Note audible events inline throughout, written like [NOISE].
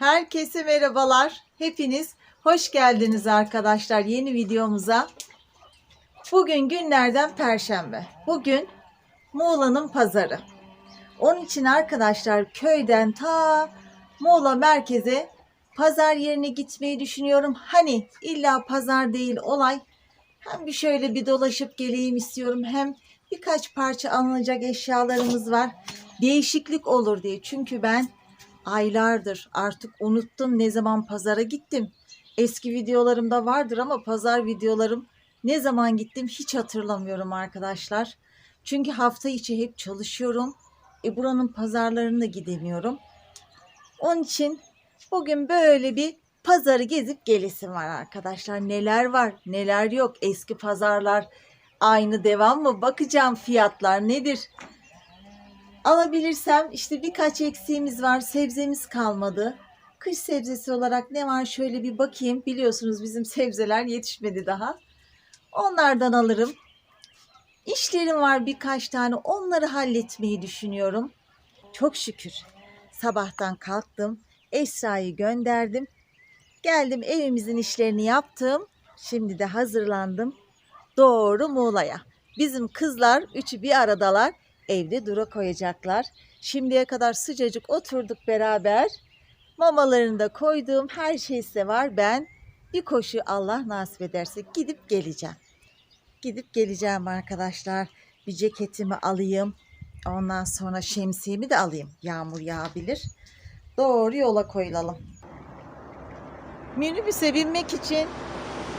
Herkese merhabalar. Hepiniz hoş geldiniz arkadaşlar yeni videomuza. Bugün günlerden perşembe. Bugün Muğla'nın pazarı. Onun için arkadaşlar köyden ta Muğla merkeze pazar yerine gitmeyi düşünüyorum. Hani illa pazar değil olay. Hem bir şöyle bir dolaşıp geleyim istiyorum. Hem birkaç parça alınacak eşyalarımız var. Değişiklik olur diye. Çünkü ben aylardır artık unuttum ne zaman pazara gittim. Eski videolarımda vardır ama pazar videolarım ne zaman gittim hiç hatırlamıyorum arkadaşlar. Çünkü hafta içi hep çalışıyorum. E buranın pazarlarına gidemiyorum. Onun için bugün böyle bir pazarı gezip gelesim var arkadaşlar. Neler var, neler yok. Eski pazarlar aynı devam mı? Bakacağım fiyatlar nedir? Alabilirsem işte birkaç eksiğimiz var. Sebzemiz kalmadı. Kış sebzesi olarak ne var şöyle bir bakayım. Biliyorsunuz bizim sebzeler yetişmedi daha. Onlardan alırım. İşlerim var birkaç tane. Onları halletmeyi düşünüyorum. Çok şükür. Sabahtan kalktım. Esra'yı gönderdim. Geldim evimizin işlerini yaptım. Şimdi de hazırlandım. Doğru Muğla'ya. Bizim kızlar üçü bir aradalar. Evde dura koyacaklar. Şimdiye kadar sıcacık oturduk beraber. Mamalarını da koyduğum her şeyse var. Ben bir koşu Allah nasip ederse gidip geleceğim. Gidip geleceğim arkadaşlar. Bir ceketimi alayım. Ondan sonra şemsiyemi de alayım. Yağmur yağabilir. Doğru yola koyulalım. Minibüse binmek için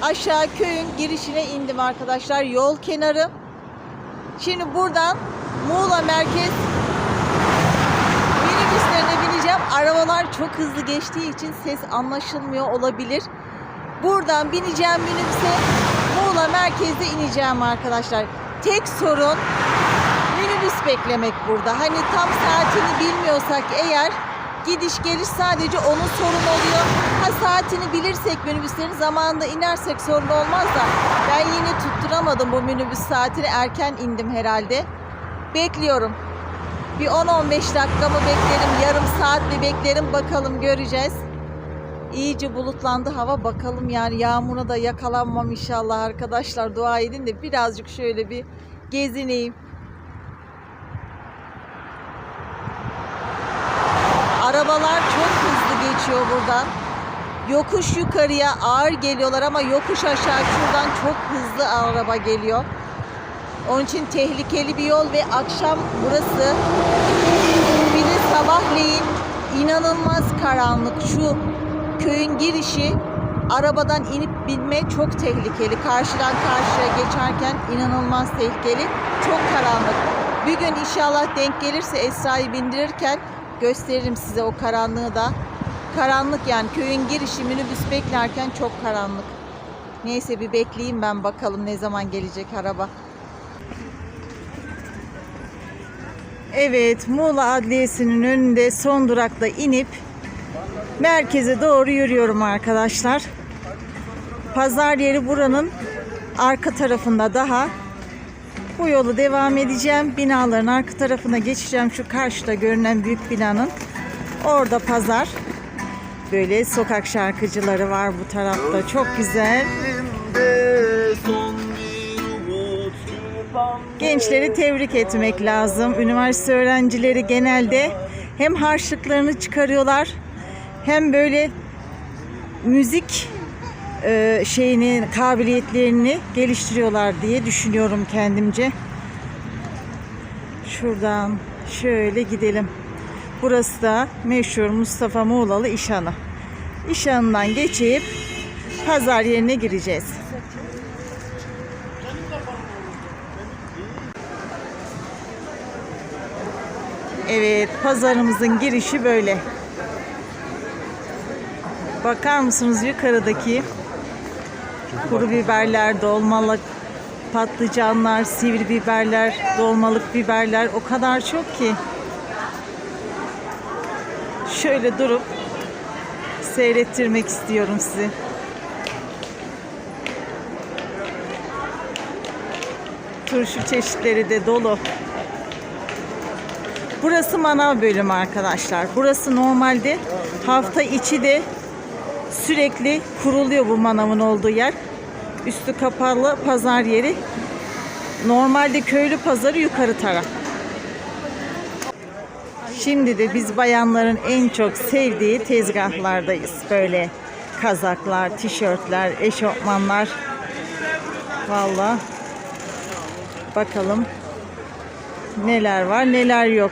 aşağı köyün girişine indim arkadaşlar. Yol kenarı. Şimdi buradan Muğla merkez minibüslerine bineceğim. Arabalar çok hızlı geçtiği için ses anlaşılmıyor olabilir. Buradan bineceğim minibüse Muğla merkezde ineceğim arkadaşlar. Tek sorun minibüs beklemek burada. Hani tam saatini bilmiyorsak eğer gidiş geliş sadece onun sorunu oluyor. Ha saatini bilirsek minibüslerin zamanında inersek sorun olmaz da ben yine tutturamadım bu minibüs saatini erken indim herhalde. Bekliyorum. Bir 10-15 dakika mı beklerim, yarım saat mi beklerim bakalım göreceğiz. İyice bulutlandı hava bakalım yani yağmura da yakalanmam inşallah arkadaşlar dua edin de birazcık şöyle bir gezineyim. Arabalar çok hızlı geçiyor buradan. Yokuş yukarıya ağır geliyorlar ama yokuş aşağı şuradan çok hızlı araba geliyor. Onun için tehlikeli bir yol ve akşam burası bir de sabahleyin inanılmaz karanlık. Şu köyün girişi arabadan inip binme çok tehlikeli. Karşıdan karşıya geçerken inanılmaz tehlikeli. Çok karanlık. Bir gün inşallah denk gelirse Esra'yı bindirirken gösteririm size o karanlığı da. Karanlık yani köyün girişi minibüs beklerken çok karanlık. Neyse bir bekleyeyim ben bakalım ne zaman gelecek araba. Evet Muğla Adliyesi'nin önünde son durakta inip merkeze doğru yürüyorum arkadaşlar. Pazar yeri buranın arka tarafında daha. Bu yolu devam edeceğim. Binaların arka tarafına geçeceğim. Şu karşıda görünen büyük binanın. Orada pazar. Böyle sokak şarkıcıları var bu tarafta. Çok güzel. Gençleri tebrik etmek lazım. Üniversite öğrencileri genelde hem harçlıklarını çıkarıyorlar hem böyle müzik e, şeyini kabiliyetlerini geliştiriyorlar diye düşünüyorum kendimce. Şuradan şöyle gidelim. Burası da meşhur Mustafa Muğlalı İşhanı. İşhanı'ndan geçip pazar yerine gireceğiz. Evet, pazarımızın girişi böyle. Bakar mısınız yukarıdaki kuru biberler, dolmalık, patlıcanlar, sivri biberler, dolmalık biberler o kadar çok ki. Şöyle durup seyrettirmek istiyorum sizi. Turşu çeşitleri de dolu. Burası manav bölümü arkadaşlar. Burası normalde hafta içi de sürekli kuruluyor bu manavın olduğu yer. Üstü kapalı pazar yeri. Normalde köylü pazarı yukarı taraf. Şimdi de biz bayanların en çok sevdiği tezgahlardayız. Böyle kazaklar, tişörtler, eşofmanlar. Valla bakalım neler var neler yok.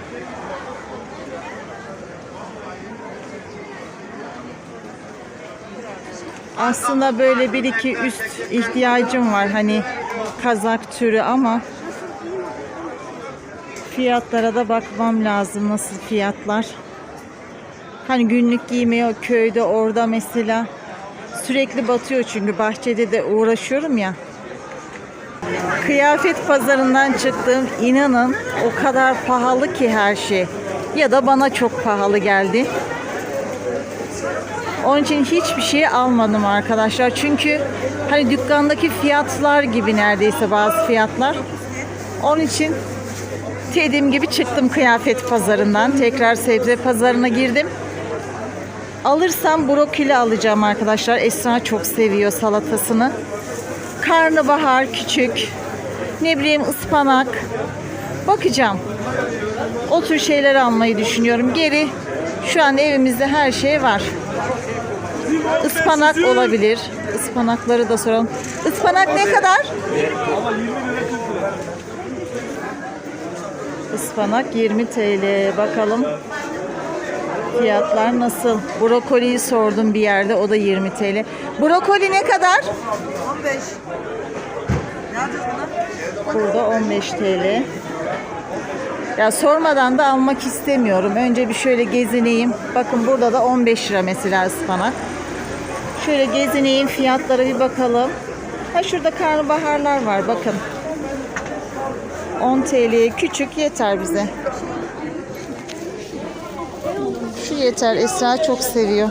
Aslında böyle bir iki üst ihtiyacım var hani kazak türü ama fiyatlara da bakmam lazım nasıl fiyatlar. Hani günlük giymeye köyde orada mesela sürekli batıyor çünkü bahçede de uğraşıyorum ya. Kıyafet pazarından çıktım. İnanın o kadar pahalı ki her şey. Ya da bana çok pahalı geldi. Onun için hiçbir şey almadım arkadaşlar. Çünkü hani dükkandaki fiyatlar gibi neredeyse bazı fiyatlar. Onun için dediğim gibi çıktım kıyafet pazarından. Tekrar sebze pazarına girdim. Alırsam brokoli alacağım arkadaşlar. Esra çok seviyor salatasını. Karnabahar küçük. Ne bileyim ıspanak. Bakacağım. O tür şeyler almayı düşünüyorum. Geri şu an evimizde her şey var. Ispanak olabilir. Ispanakları da soralım. Ispanak ne kadar? Ispanak 20 TL. Bakalım fiyatlar nasıl? Brokoliyi sordum bir yerde. O da 20 TL. Brokoli ne kadar? 15. Ne yapacağız buna? Burada 15 TL. Ya sormadan da almak istemiyorum. Önce bir şöyle gezineyim. Bakın burada da 15 lira mesela ıspanak. Şöyle gezineyim fiyatlara bir bakalım. Ha şurada karnabaharlar var bakın. 10 TL küçük yeter bize. Şu yeter Esra çok seviyor.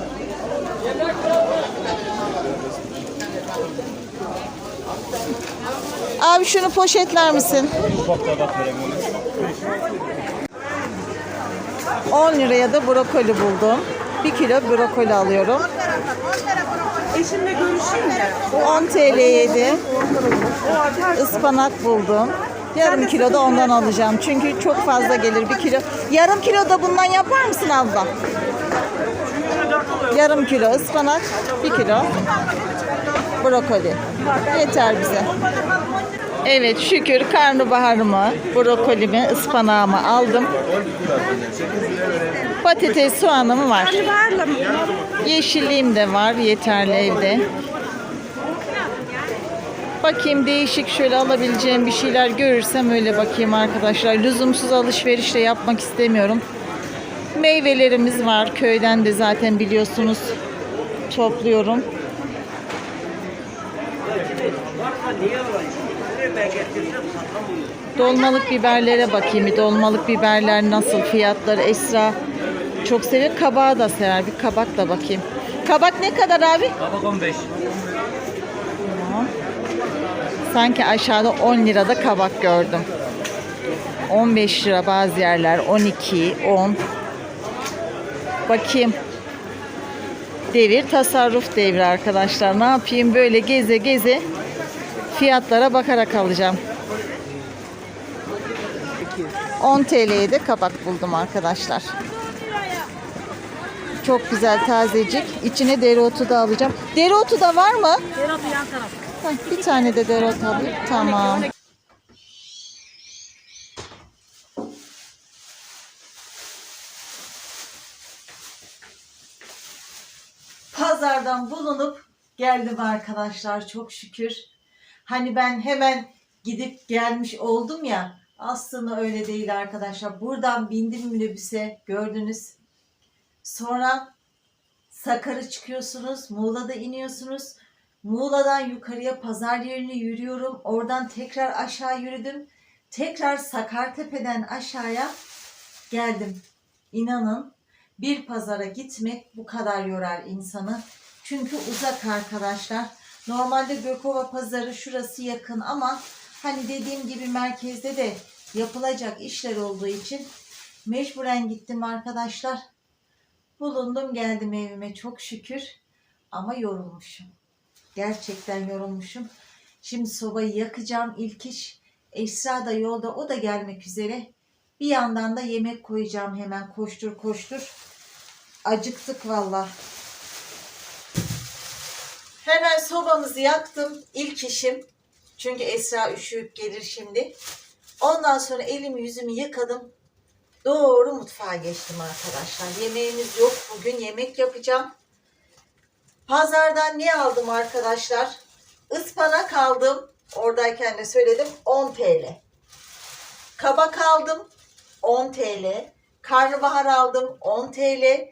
Abi şunu poşetler misin? 10 liraya da brokoli buldum. 1 kilo brokoli alıyorum. Eşimle görüşeyim de. Bu 10 TL'ydi. Ispanak buldum. Yarım kilo da ondan alacağım. Çünkü çok fazla gelir bir kilo. Yarım kilo da bundan yapar mısın abla? Yarım kilo ıspanak, bir kilo brokoli. Yeter bize. Evet şükür karnabaharımı, brokolimi, ıspanağımı aldım. Patates, soğanım var. Yeşilliğim de var yeterli evde. Bakayım değişik şöyle alabileceğim bir şeyler görürsem öyle bakayım arkadaşlar. Lüzumsuz alışveriş de yapmak istemiyorum. Meyvelerimiz var. Köyden de zaten biliyorsunuz topluyorum. Dolmalık biberlere bakayım. Dolmalık biberler nasıl fiyatları Esra çok seviyor. Kabağı da sever. Bir kabak da bakayım. Kabak ne kadar abi? Kabak 15. Tamam. Sanki aşağıda 10 lirada kabak gördüm. 15 lira bazı yerler. 12, 10. Bakayım. Devir tasarruf devri arkadaşlar. Ne yapayım böyle geze geze fiyatlara bakarak alacağım. 10 TL'ye de kabak buldum arkadaşlar. Çok güzel tazecik. İçine dereotu da alacağım. Dereotu da var mı? Dereotu yan taraf. Heh, bir tane de dereotu alayım. Tamam. Pazardan bulunup geldim arkadaşlar çok şükür. Hani ben hemen gidip gelmiş oldum ya. Aslında öyle değil arkadaşlar. Buradan bindim minibüse gördünüz. Sonra Sakar'a çıkıyorsunuz. Muğla'da iniyorsunuz. Muğla'dan yukarıya pazar yerine yürüyorum. Oradan tekrar aşağı yürüdüm. Tekrar Sakartepe'den aşağıya geldim. İnanın bir pazara gitmek bu kadar yorar insanı. Çünkü uzak arkadaşlar. Normalde Gökova pazarı şurası yakın ama hani dediğim gibi merkezde de yapılacak işler olduğu için Mecburen gittim arkadaşlar. Bulundum geldim evime çok şükür. Ama yorulmuşum. Gerçekten yorulmuşum. Şimdi sobayı yakacağım ilk iş. Esra da yolda o da gelmek üzere. Bir yandan da yemek koyacağım hemen koştur koştur. Acıktık valla. Hemen sobamızı yaktım. İlk işim. Çünkü Esra üşüyüp gelir şimdi. Ondan sonra elimi yüzümü yıkadım. Doğru mutfağa geçtim arkadaşlar. Yemeğimiz yok. Bugün yemek yapacağım. Pazardan ne aldım arkadaşlar? Ispanak aldım. Oradayken de söyledim 10 TL. Kabak aldım 10 TL. Karnabahar aldım 10 TL.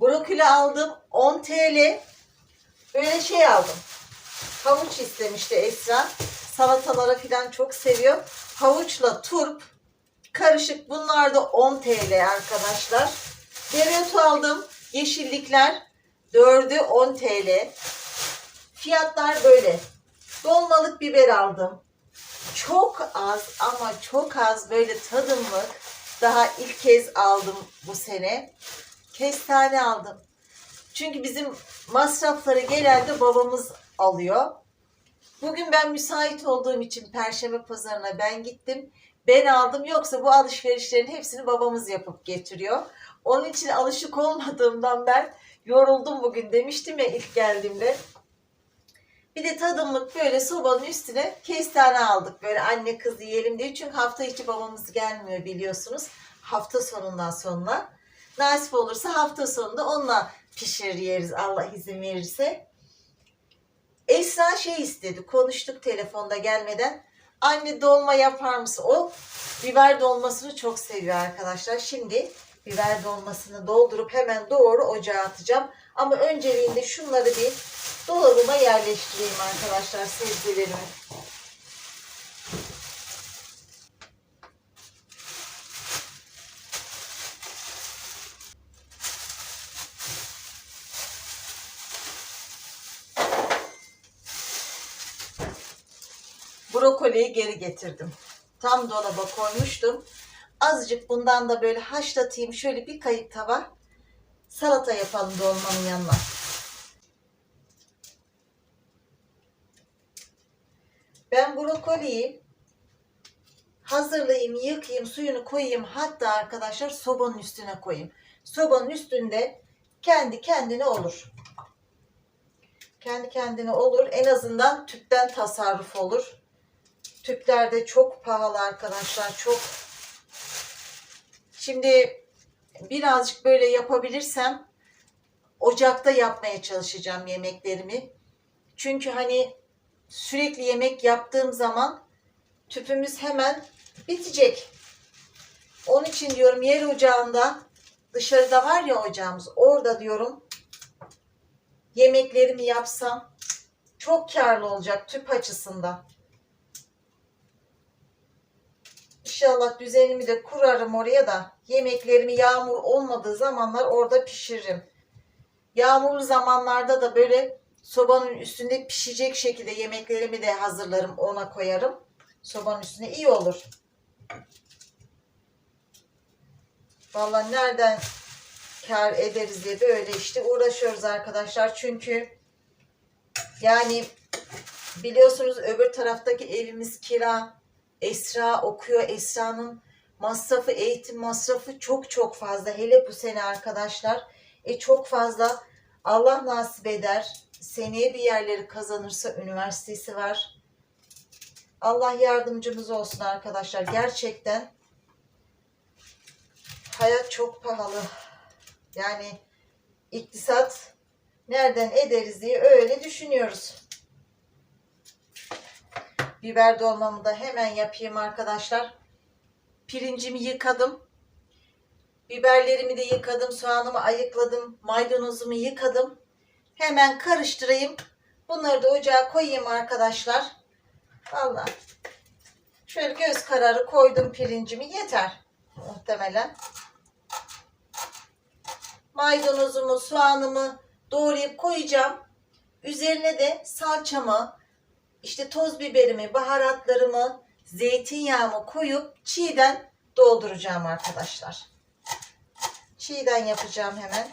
Brokoli aldım 10 TL. Böyle şey aldım. Havuç istemişti Esra. Salatalara falan çok seviyor. Havuçla turp karışık. Bunlar da 10 TL arkadaşlar. Dereotu aldım. Yeşillikler 4'ü 10 TL. Fiyatlar böyle. Dolmalık biber aldım. Çok az ama çok az böyle tadımlık. Daha ilk kez aldım bu sene. Kestane aldım. Çünkü bizim masrafları genelde babamız alıyor. Bugün ben müsait olduğum için Perşembe pazarına ben gittim. Ben aldım yoksa bu alışverişlerin hepsini babamız yapıp getiriyor. Onun için alışık olmadığımdan ben yoruldum bugün demiştim ya ilk geldiğimde. Bir de tadımlık böyle sobanın üstüne kestane aldık. Böyle anne kız yiyelim diye. Çünkü hafta içi babamız gelmiyor biliyorsunuz. Hafta sonundan sonra. Nasip olursa hafta sonunda onunla pişirir yeriz Allah izin verirse. Esra şey istedi. Konuştuk telefonda gelmeden. Anne dolma yapar mısın? O biber dolmasını çok seviyor arkadaşlar. Şimdi biber dolmasını doldurup hemen doğru ocağa atacağım. Ama önceliğinde şunları bir dolabıma yerleştireyim arkadaşlar sebzelerimi. Brokoliyi geri getirdim. Tam dolaba koymuştum. Azıcık bundan da böyle haşlatayım. Şöyle bir kayık tava salata yapalım dolmanın yanına. Ben brokoliyi hazırlayayım, yıkayayım, suyunu koyayım. Hatta arkadaşlar sobanın üstüne koyayım. Sobanın üstünde kendi kendine olur. Kendi kendine olur. En azından tüpten tasarruf olur. Tüpler de çok pahalı arkadaşlar. Çok. Şimdi birazcık böyle yapabilirsem ocakta yapmaya çalışacağım yemeklerimi. Çünkü hani sürekli yemek yaptığım zaman tüpümüz hemen bitecek. Onun için diyorum yer ocağında dışarıda var ya ocağımız orada diyorum yemeklerimi yapsam çok karlı olacak tüp açısından. İnşallah düzenimi de kurarım oraya da yemeklerimi yağmur olmadığı zamanlar orada pişiririm. Yağmurlu zamanlarda da böyle sobanın üstünde pişecek şekilde yemeklerimi de hazırlarım ona koyarım. Sobanın üstüne iyi olur. Vallahi nereden kar ederiz diye böyle işte uğraşıyoruz arkadaşlar. Çünkü yani biliyorsunuz öbür taraftaki evimiz kira. Esra okuyor. Esra'nın masrafı, eğitim masrafı çok çok fazla. Hele bu sene arkadaşlar. E çok fazla. Allah nasip eder. Seneye bir yerleri kazanırsa üniversitesi var. Allah yardımcımız olsun arkadaşlar. Gerçekten hayat çok pahalı. Yani iktisat nereden ederiz diye öyle düşünüyoruz. Biber dolmamı da hemen yapayım arkadaşlar. Pirincimi yıkadım. Biberlerimi de yıkadım. Soğanımı ayıkladım. Maydanozumu yıkadım. Hemen karıştırayım. Bunları da ocağa koyayım arkadaşlar. Valla. Şöyle göz kararı koydum pirincimi. Yeter. Muhtemelen. Maydanozumu, soğanımı doğrayıp koyacağım. Üzerine de salçamı, işte toz biberimi, baharatlarımı, zeytinyağımı koyup çiğden dolduracağım arkadaşlar. Çiğden yapacağım hemen.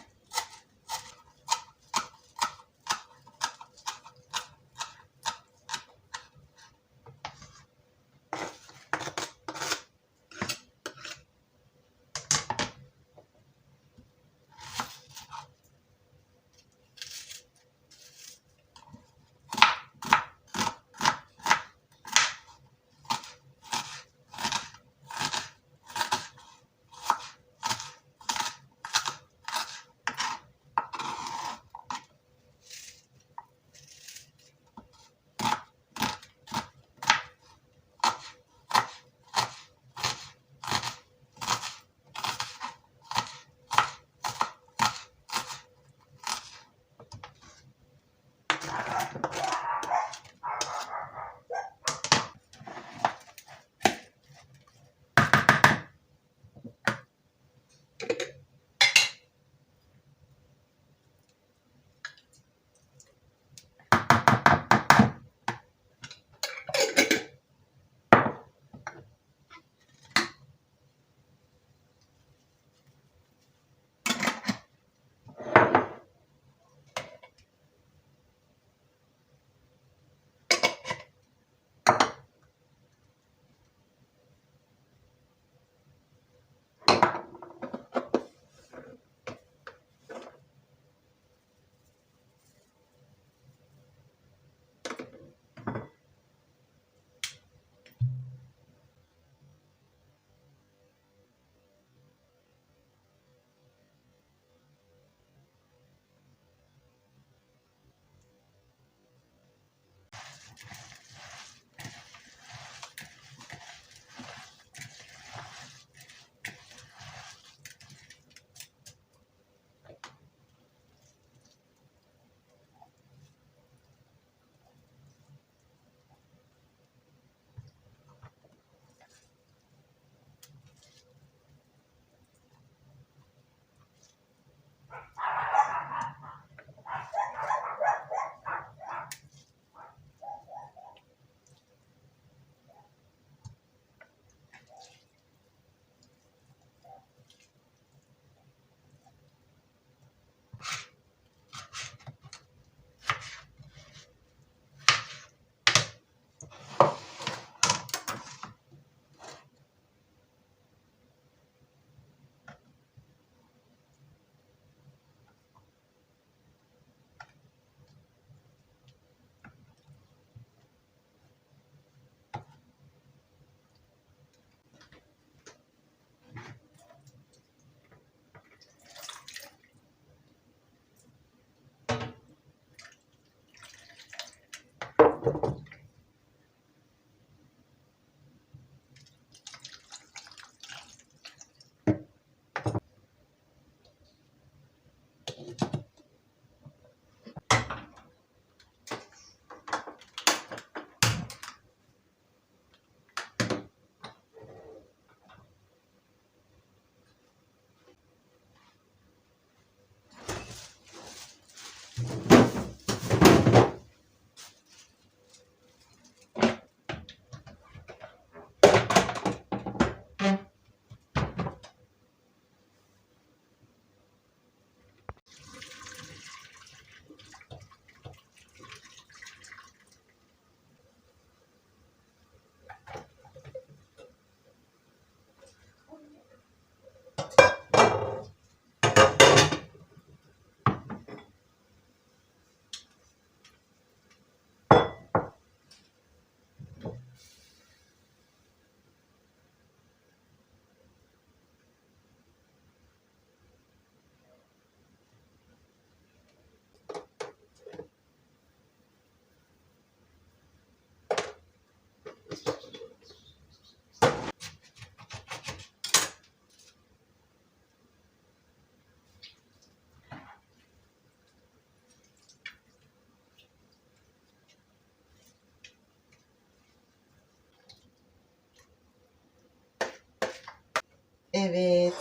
Evet.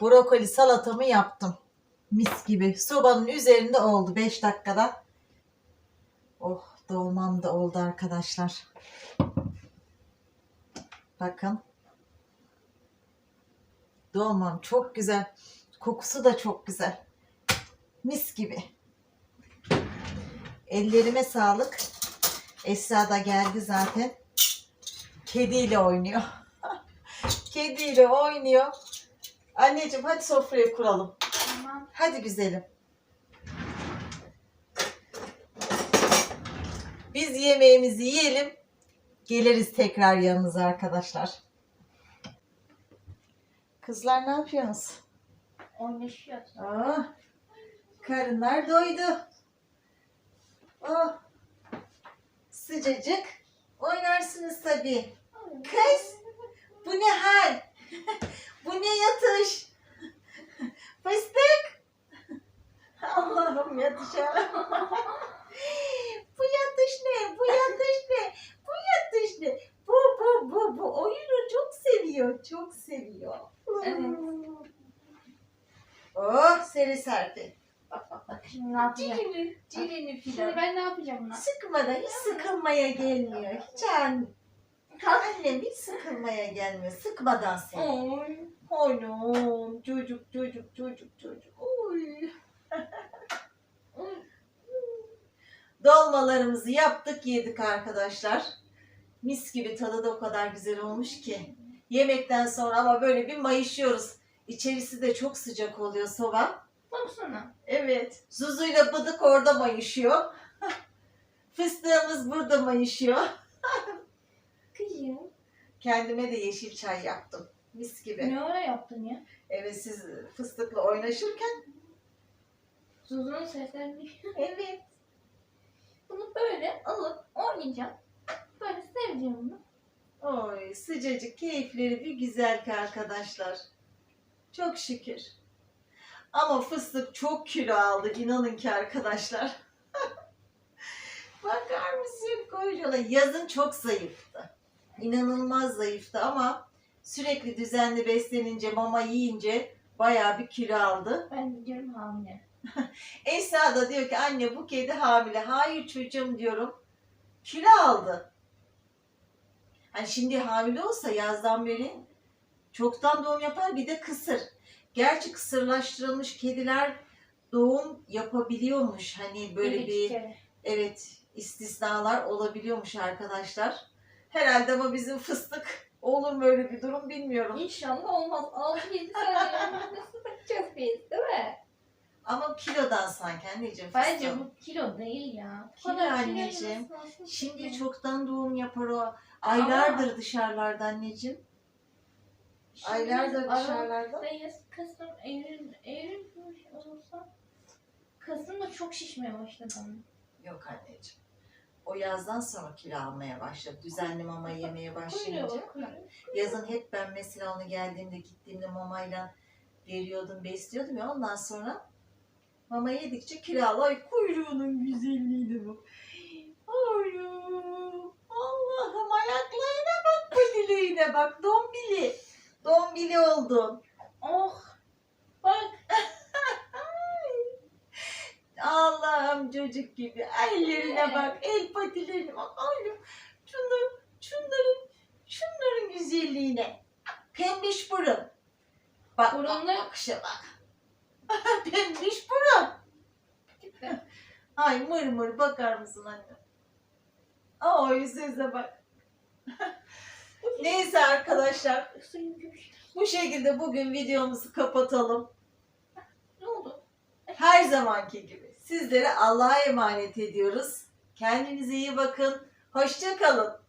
Brokoli salatamı yaptım. Mis gibi. Sobanın üzerinde oldu 5 dakikada. Oh dolmam da oldu arkadaşlar. Bakın. Dolmam çok güzel. Kokusu da çok güzel. Mis gibi. Ellerime sağlık. Esra da geldi zaten. Kediyle oynuyor. Kediyle oynuyor. Anneciğim hadi sofrayı kuralım. Tamam. Hadi güzelim. Biz yemeğimizi yiyelim. Geliriz tekrar yanınıza arkadaşlar. Kızlar ne yapıyorsunuz? Oynaşıyoruz. Aa, karınlar doydu. Oh, sıcacık. Oynarsınız tabii. Kız, bu ne hal? [LAUGHS] bu ne yatış? Fıstık. Allah'ım yatışa. [LAUGHS] bu yatış ne? Bu yatış ne? Bu yatış ne? Bu bu bu bu oyunu çok seviyor. Çok seviyor. Evet. Oh seri serdi. Bak. Şimdi ne yapacağım? Cilini Şimdi filan. ben ne yapacağım buna? Sıkmadan hiç sıkılmaya gelmiyor. Hiç an... Annem hiç sıkılmaya gelmiyor. Sıkmadan seni. Oy. Oynum çocuk çocuk çocuk çocuk. Oy. [LAUGHS] Dolmalarımızı yaptık yedik arkadaşlar. Mis gibi tadı da o kadar güzel olmuş ki. Yemekten sonra ama böyle bir mayışıyoruz. İçerisi de çok sıcak oluyor soba. Baksana. Evet. Zuzu'yla Bıdık orada mayışıyor. [LAUGHS] Fıstığımız burada mayışıyor. [LAUGHS] Kendime de yeşil çay yaptım. Mis gibi. Ne öyle yaptın ya? Evet siz fıstıkla oynaşırken. Zuzunun seslerini. [LAUGHS] Evet. Bunu böyle alıp oynayacağım. Böyle seveceğim bunu. Oy sıcacık keyifleri bir güzel ki arkadaşlar. Çok şükür. Ama fıstık çok kilo aldı inanın ki arkadaşlar. [LAUGHS] Bakar mısın koyuyorlar. Yazın çok zayıftı. İnanılmaz zayıftı ama sürekli düzenli beslenince mama yiyince bayağı bir kilo aldı. Ben de diyorum hamile. [LAUGHS] Esra da diyor ki anne bu kedi hamile. Hayır çocuğum diyorum. Kilo aldı. Hani şimdi hamile olsa yazdan beri çoktan doğum yapar bir de kısır. Gerçi kısırlaştırılmış kediler doğum yapabiliyormuş. Hani böyle Bir bir evet istisnalar olabiliyormuş arkadaşlar. Herhalde ama bizim fıstık olur mu öyle bir durum bilmiyorum. İnşallah olmaz. 6-7 sene nasıl bakacağız biz değil mi? Ama kilodan sanki anneciğim Bence fıstığım. bu kilo değil ya. Bu Kilo kadar anneciğim. nasıl Şimdi ki? çoktan doğum yapar o. Aylardır dışarılarda anneciğim. Şimdi Aylardır dışarılarda. Mayıs, Kasım, Eylül, Eylül olursa Kasım'da çok şişmeye başladı ama. Yok anneciğim. O yazdan sonra kilo almaya başladı. Düzenli mama yemeye başlayınca. Kuyruğu, kuyruğu. Yazın hep ben mesela onu geldiğimde gittiğimde mamayla veriyordum, besliyordum ya ondan sonra mama yedikçe kilo al. Ay kuyruğunun güzelliğine bak. Ay Allah'ım ayaklarına bak, patiliğine bak. Dombili. Dombili oldun. Oh! Bak! Allah'ım çocuk gibi. Ellerine bak, el patilerine bak. Ay, şunların, şunların, şunların güzelliğine. Pembiş burun. Bak, bak, Burunlu- bakışa bak. [LAUGHS] Pembiş burun. Ay mır mır bakar mısın anne? Ay size bak. [LAUGHS] Neyse arkadaşlar bu şekilde bugün videomuzu kapatalım. Ne oldu? Her zamanki gibi sizlere Allah'a emanet ediyoruz. Kendinize iyi bakın. Hoşça kalın.